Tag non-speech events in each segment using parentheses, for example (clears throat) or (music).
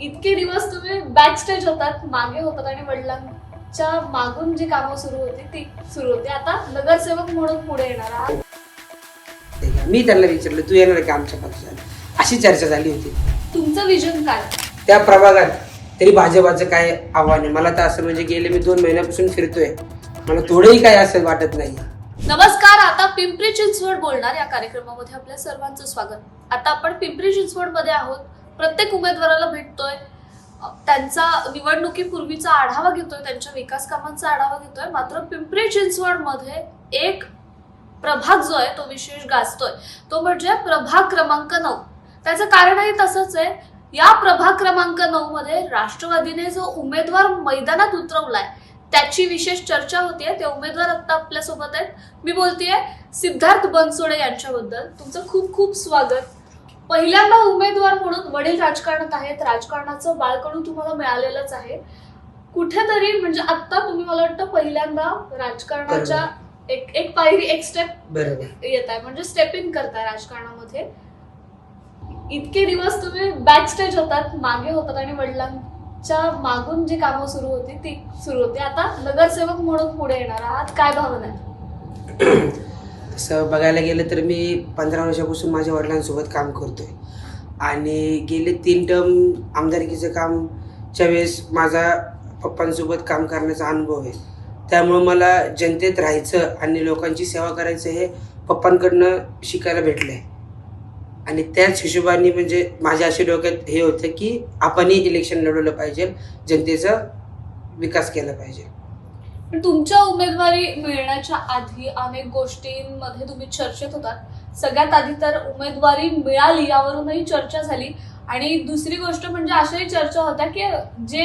इतके दिवस तुम्ही बॅक स्टेज होतात मागे होतात आणि वडिलांच्या मागून जी कामं सुरू होती ती सुरू होती. आता नगरसेवक म्हणून पुढे येणार आहात. मी त्यांना विचारलं तू येणार का आमच्या पक्षात? अशी चर्चा झाली होती. तुमचं विजन काय? त्या प्रभागात तरी भाजपाचं काय आव्हान आहे? मला तर असं म्हणजे गेले मी दोन महिन्यापासून फिरतोय. मला थोडंही काय असं वाटत नाही. नमस्कार आता पिंपरी चिंचवड बोलणार या कार्यक्रमामध्ये आपल्या सर्वांचं स्वागत. आता आपण पिंपरी चिंचवडमध्ये आहोत. प्रत्येक उमेदवाराला भेटतोय. त्यांचा निवडणुकीपूर्वीचा आढावा घेतोय त्यांच्या विकास कामांचा आढावा घेतोय. मात्र पिंपरी चिंचवडमध्ये एक प्रभाग जो आहे तो विशेष गाजतोय. तो म्हणजे प्रभाग क्रमांक नऊ. त्याचं कारणही तसंच आहे. या प्रभाग क्रमांक नऊ मध्ये राष्ट्रवादीने जो उमेदवार मैदानात उतरवलाय त्याची विशेष चर्चा होतीये. ते उमेदवार आता आपल्यासोबत आहेत. मी बोलतेय सिद्धार्थ बनसोडे यांच्याबद्दल. तुमचं खूप खूप स्वागत. पहिल्यांदा उमेदवार म्हणून वडील राजकारणात आहेत. राजकारणाचं बाळकडू तुम्हाला मिळालेलंच आहे. कुठेतरी म्हणजे आता तुम्ही मला वाटतं पहिल्यांदा राजकारणाच्या एक एक पायरी एक स्टेप येत आहे म्हणजे स्टेपिंग करताय राजकारणामध्ये. इतके दिवस तुम्ही बॅक स्टेज होतात मागे होतात आणि वडिलांच्या मागून जी कामं सुरू होती ती सुरू होती. आता नगरसेवक म्हणून पुढे येणार आहात. काय भावना आहे (clears throat) तसं बघायला गेलं तर मी पंधरा वर्षापासून माझ्या वडिलांसोबत काम करतो आहे आणि गेले तीन टर्म आमदारकीचं कामच्या वेळेस माझा पप्पांसोबत काम करण्याचा अनुभव आहे. त्यामुळं मला जनतेत राहायचं आणि लोकांची सेवा करायचं हे पप्पांकडनं शिकायला भेटलं आहे आणि त्याच हिशोबाने म्हणजे माझ्या अशा डोक्यात हे होतं की आपणही इलेक्शन लढवलं पाहिजे जनतेचा विकास केला पाहिजे. पण तुमच्या उमेदवारी मिळण्याच्या आधी अनेक गोष्टींमध्ये तुम्ही चर्चेत होतात. सगळ्यात आधी तर उमेदवारी मिळाली यावरूनही चर्चा झाली. आणि दुसरी गोष्ट म्हणजे अशाही चर्चा होत्या की जे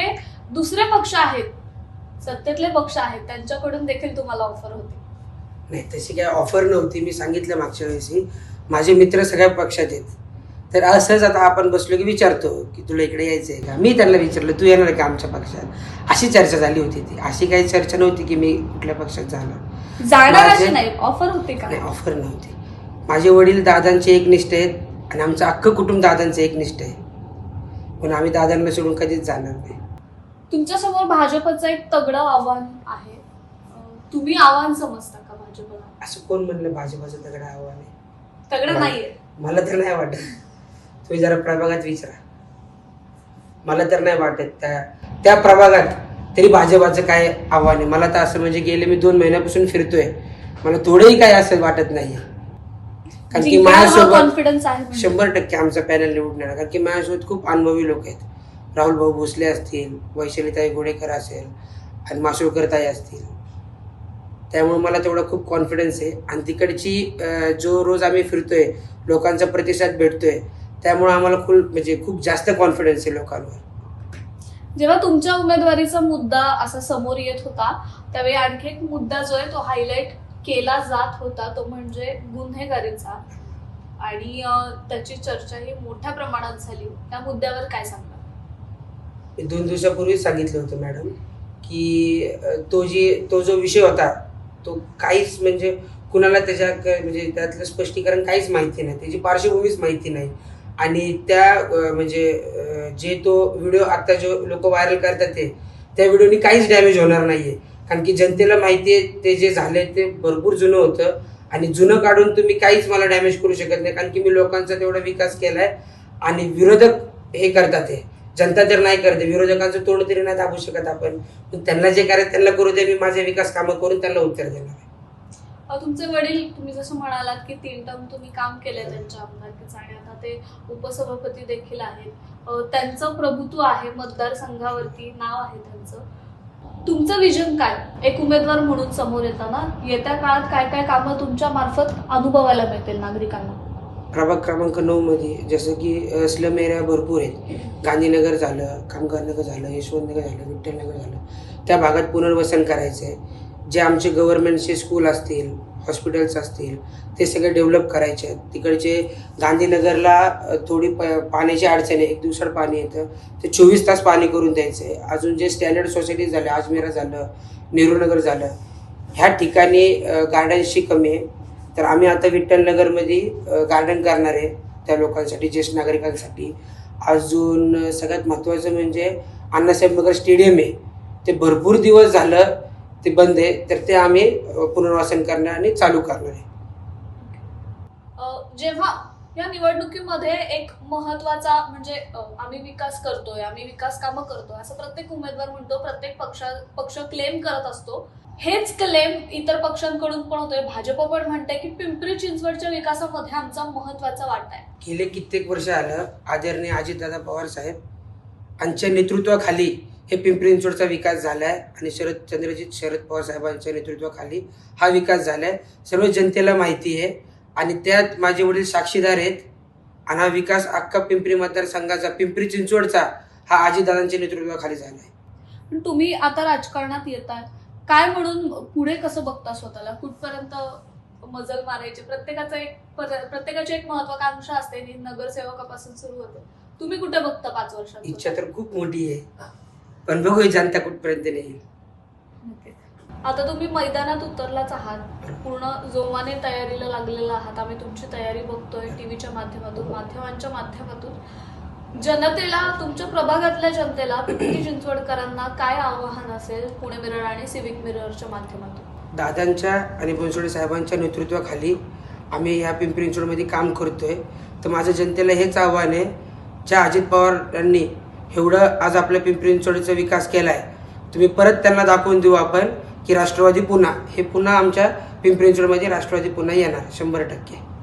दुसरे पक्ष आहेत सत्तेतले पक्ष आहेत त्यांच्याकडून देखील तुम्हाला ऑफर होती. नाही तशी काय ऑफर नव्हती. मी सांगितलं मागच्या वेळेस माझे मित्र सगळ्या पक्षात आहेत. तर असंच आता आपण बसलो की विचारतो की तुला इकडे यायचं आहे का? मी त्यांना विचारलं तू येणार आहे का आमच्या पक्षात? अशी चर्चा झाली होती ती. अशी काही चर्चा नव्हती की मी कुठल्या पक्षात जाणार. जाणार अशी माझे- नाही. ऑफर होते का? नाही ऑफर नव्हती. माझे वडील दादांचे एकनिष्ठ आहेत आणि आमचं अख्खं कुटुंब दादांचं एकनिष्ठ आहे. पण आम्ही दादांना सोडून कधीच जाणार नाही. तुमच्यासमोर भाजपचं एक तगडं आव्हान आहे. तुम्ही आव्हान समजता का भाजपला? असं कोण म्हणलं भाजपाचं दगड आव्हान आहे? तगडं नाही. नाहीये. मला तर नाही वाटत. तुम्ही जरा प्रभागात विचारा. मला तर नाही वाटत त्या त्या प्रभागात तरी भाजपाचं काय आव्हान आहे. मला तर असं म्हणजे गेले मी दोन महिन्यापासून फिरतोय. मला थोडंही काय असं वाटत नाही कारण की माझ्यासोबत म्हणजे. शंभर टक्के आमचा पॅनल निवडून येणार कारण की माझ्यासोबत खूप अनुभवी लोक आहेत. राहुल भाऊ भोसले असतील वैशालीताई गोडेकर असेल आणि मासोळकर ताई असतील. त्यामुळे मला तेवढा खूप कॉन्फिडन्स आहे. आणि तिकडची जो रोज आम्ही फिरतोय लोकांचा प्रतिसाद भेटतोय त्यामुळे आम्हाला खूप म्हणजे खूप जास्त कॉन्फिडन्स आहे लोकांवर. जेव्हा तुमच्या उमेदवारीचा मुद्दा असा समोर येत होता त्यावेळी आणखी एक मुद्दा जो आहे तो हायलाइट केला जात होता तो म्हणजे गुन्हेगारीचा. आणि त्याची चर्चा ही मोठ्या प्रमाणात झाली. त्या मुद्द्यावर काय सांगता मी दोन दिवसापूर्वी सांगितलं होतं मॅडम की तो जी तो जो विषय होता तो काहीच म्हणजे कुणाला त्याच्या म्हणजे त्यातलं स्पष्टीकरण काहीच माहिती नाही. त्याची पार्श्वभूमीच माहिती नाही. आणि त्या म्हणजे जे तो व्हिडिओ आता जो लोक व्हायरल करतात ते त्या व्हिडिओनी काहीच डॅमेज होणार नाहीये. कारण की जनतेला माहिती आहे ते जे झाले ते भरपूर जुनं होतं आणि जुनं काढून तुम्ही काहीच मला डॅमेज करू शकत नाही. कारण की मी लोकांचा तेवढा विकास केलाय आणि विरोधक हे करतात हे. जनता तर नाही करते विरोधकांचं तोंड तरी नाही दाबू शकत आपण. पण त्यांना जे करायचं त्यांना करू दे मी माझे विकास कामं करून त्यांना उत्तर देणार आहे. तुमचे वडील तुम्ही जसं म्हणालात की तीन टर्म तुम्ही काम केलंय त्यांच्या आमदारकीचं आणि आता ते उपसभापती देखील आहेत. त्यांचं प्रभुत्व आहे मतदारसंघावरती नाव आहे त्यांचं. तुमचं विजन काय? एक उमेदवार म्हणून समोर येताना येत्या काळात काय काय कामं तुमच्या मार्फत अनुभवायला मिळतील नागरिकांना? प्रभाग क्रमांक नऊ मध्ये जसं की स्लम एरिया भरपूर आहेत. गांधीनगर झालं कामगार नगर झालं यशवंतनगर झालं विठ्ठलनगर झालं. त्या भागात पुनर्वसन करायचं आहे जे आमचे गव्हर्नमेंटचे स्कूल असतील हॉस्पिटल्स असतील ते सगळे डेव्हलप करायचे आहेत. तिकडचे गांधीनगरला थोडी प पाण्याची अडचण आहे. एक दिवसाड पाणी येतं. ते चोवीस तास पाणी करून द्यायचं. आहे अजून जे स्टँडर्ड सोसायटी झालं अजमेरा झालं नेहरूनगर झालं ह्या ठिकाणी गार्डन्सची कमी आहे. तर आम्ही आता विठ्ठलनगरमध्ये गार्डन करणार आहे त्या लोकांसाठी ज्येष्ठ नागरिकांसाठी. अजून सगळ्यात महत्त्वाचं म्हणजे अण्णासाहेब नगर स्टेडियम आहे. ते भरपूर दिवस झालं ते बंद आहे तर ते आम्ही पुनर्वसन करणार आणि चालू करणार आहे. जेव्हा या निवडणुकीमध्ये एक महत्त्वाचा म्हणजे आम्ही विकास करतोय आम्ही विकास कामं करतोय असं प्रत्येक उमेदवार म्हणतो प्रत्येक पक्ष पक्ष क्लेम करत असतो हेच क्लेम इतर पक्षांकडून पण होतोय. भाजप पण म्हणते की पिंपरी चिंचवडच्या विकासामध्ये आमचा महत्त्वाचा वाटा आहे. गेले कित्येक वर्ष आलं आदरणीय अजितदादा पवार साहेब यांच्या नेतृत्वाखाली हे पिंपरी चिंचवडचा विकास झाला आहे आणि शरद चंद्रजित शरद पवार साहेबांच्या नेतृत्वाखाली हा विकास झाला आहे सर्व जनतेला माहिती आहे आणि त्यात माझे वडील साक्षीदार आहेत आणि हा विकास अख्खा पिंपरी मतदारसंघाचा पिंपरी चिंचवडचा हा अजितदादांच्या नेतृत्वाखाली झाला आहे पण तुम्ही आता राजकारणात येताय. काय म्हणून पुढे कसं बघता स्वतःला? कुठपर्यंत मजल मारायची? प्रत्येकाचं एक पर- प्रत्येकाची एक महत्वाकांक्षा असते. नगरसेवकापासून सुरू होते. तुम्ही कुठे बघता पाच वर्षात? इच्छा तर खूप मोठी आहे. पण बघूया जनता कुठपर्यंत नाही नक्कीच. आता तुम्ही मैदानात उतरलाच आहात. पूर्ण जोमाने तयारीला लागलेला आहात. आम्ही तुमची तयारी बघतोय टीव्हीच्या माध्यमातून माध्यमांच्या माध्यमातून. जनतेला तुमच्या प्रभागातल्या जनतेला पिंपरी चिंचवडकरांना काय आव्हान असेल पुणे मिरर आणि सिविक मिररच्या माध्यमातून? दादांच्या आणि बनसोडे साहेबांच्या नेतृत्वाखाली आम्ही ह्या पिंपरी चिंचवडमध्ये काम करतोय. तर माझं जनतेला हेच आव्हान आहे. ज्या अजित पवार यांनी एवढं आज आपल्या पिंपरी चिंचवडीचा विकास केला आहे तुम्ही परत त्यांना दाखवून देऊ आपण की राष्ट्रवादी पुन्हा हे पुन्हा आमच्या पिंपरी चिंचवडमध्ये राष्ट्रवादी पुन्हा येणार शंभर टक्के.